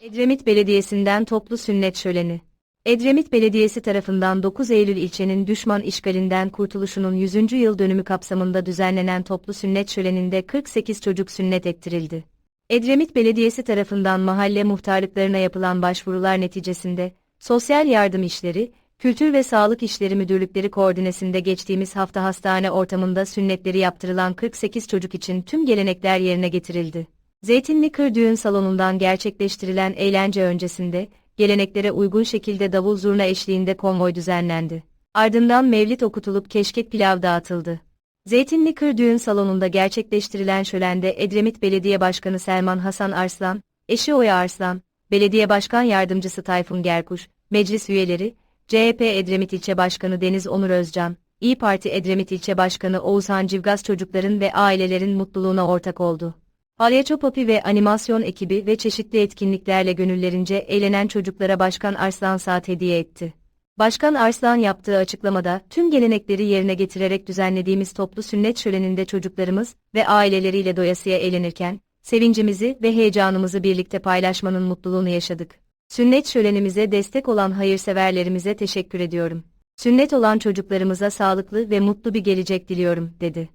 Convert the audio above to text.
Edremit Belediyesi'nden toplu sünnet şöleni. Edremit Belediyesi tarafından 9 Eylül ilçenin düşman işgalinden kurtuluşunun 100. yıl dönümü kapsamında düzenlenen toplu sünnet şöleninde 48 çocuk sünnet ettirildi. Edremit Belediyesi tarafından mahalle muhtarlıklarına yapılan başvurular neticesinde, Sosyal Yardım İşleri, Kültür ve Sağlık İşleri Müdürlükleri koordinesinde geçtiğimiz hafta hastane ortamında sünnetleri yaptırılan 48 çocuk için tüm gelenekler yerine getirildi. Zeytinli Kır Düğün Salonu'ndan gerçekleştirilen eğlence öncesinde, geleneklere uygun şekilde davul zurna eşliğinde konvoy düzenlendi. Ardından mevlit okutulup keşkek pilav dağıtıldı. Zeytinli Kır Düğün Salonu'nda gerçekleştirilen şölende Edremit Belediye Başkanı Selman Hasan Arslan, eşi Oya Arslan, Belediye Başkan Yardımcısı Tayfun Gerkuş, meclis üyeleri, CHP Edremit İlçe Başkanı Deniz Onur Özcan, İyi Parti Edremit İlçe Başkanı Oğuzhan Civgaz çocukların ve ailelerin mutluluğuna ortak oldu. Palyaço Popi ve animasyon ekibi ve çeşitli etkinliklerle gönüllerince eğlenen çocuklara Başkan Arslan saat hediye etti. Başkan Arslan yaptığı açıklamada tüm gelenekleri yerine getirerek düzenlediğimiz toplu sünnet şöleninde çocuklarımız ve aileleriyle doyasıya eğlenirken, sevincimizi ve heyecanımızı birlikte paylaşmanın mutluluğunu yaşadık. Sünnet şölenimize destek olan hayırseverlerimize teşekkür ediyorum. Sünnet olan çocuklarımıza sağlıklı ve mutlu bir gelecek diliyorum, dedi.